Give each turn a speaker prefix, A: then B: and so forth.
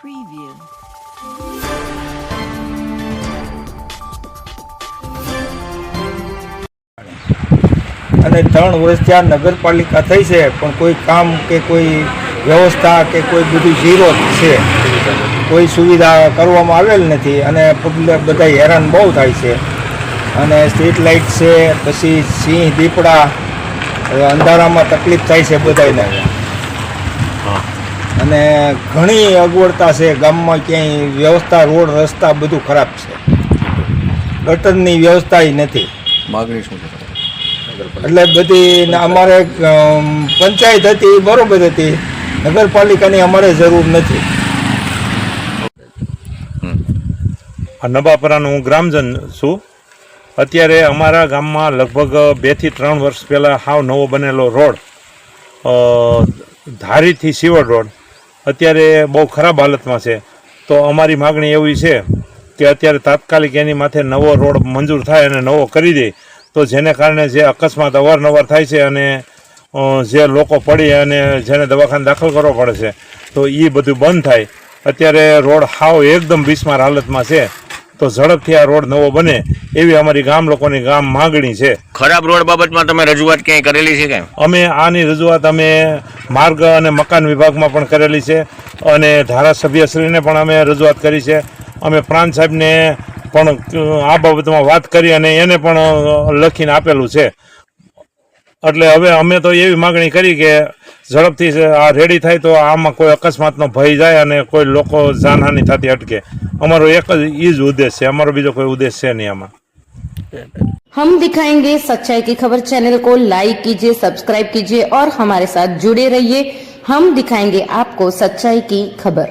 A: Preview.
B: અને ત્રણ વર્ષ ત્યાં નગરપાલિકા થઈ છે, પણ કોઈ કામ કે કોઈ વ્યવસ્થા કે કોઈ બધું ઝીરો છે. કોઈ સુવિધા કરવામાં આવેલ નથી અને પબ્લિક બધા હેરાન બહુ થાય છે. અને સ્ટ્રીટ લાઇટ છે, પછી સિંહ દીપડા અંધારામાં તકલીફ થાય છે બધાને અને ઘણી અગવડતા છે ગામમાં ક્યાંય વ્યવસ્થા રોડ રસ્તા બધું ખરાબ છે. ગટરની વ્યવસ્થા નથી.
C: માગણી શું
B: એટલે બધી અમારે પંચાયત હતી બરોબર હતી. નગરપાલિકાની અમારે જરૂર નથી.
D: આ નવાપરાનો હું ગ્રામજન છું. અત્યારે અમારા ગામમાં લગભગ બેથી ત્રણ વર્ષ પહેલાં હાવ નવો બનેલો રોડ ધારીથી સિવડ રોડ અત્યારે બહુ ખરાબ હાલતમાં છે. તો અમારી માગણી એવી છે કે અત્યારે તાત્કાલિક એની માથે નવો રોડ મંજૂર થાય અને નવો કરી દે. તો જેને કારણે જે અકસ્માત અવારનવાર થાય છે અને જે લોકો પડી અને જેને દવાખાને દાખલ કરવો પડે છે, તો એ બધું બંધ થાય. અત્યારે રોડ હાવ એકદમ બિસ્માર હાલતમાં છે. તો ઝડપથી આ રોડ નવો બને એવી અમારી ગામ લોકોની ગામ માંગણી છે.
C: ખરાબ રોડ બાબતમાં તમે રજૂઆત ક્યાંય કરેલી છે કે
D: અમે આની રજૂઆત અમે માર્ગ અને મકાન વિભાગમાં પણ કરેલી છે અને ધારાસભ્યશ્રીને પણ અમે રજૂઆત કરી છે. અમે પ્રાંત સાહેબને પણ આ બાબતમાં વાત કરી અને એને પણ લખીને આપેલું છે. એટલે હવે અમે તો એવી માગણી કરી કે ઝડપથી આ રેડી થાય તો આમાં કોઈ અકસ્માતનો ભય જાય અને કોઈ લોકો જાનહાનિ થતી અટકે અમારો એક જ એ જ ઉદ્દેશ છે અમારો બીજો કોઈ ઉદ્દેશ છે નહીં આમાં
E: हम दिखाएंगे सच्चाई की खबर चैनल को लाइक कीजिए सब्सक्राइब कीजिए और हमारे साथ जुड़े रहिए हम दिखाएंगे आपको सच्चाई की खबर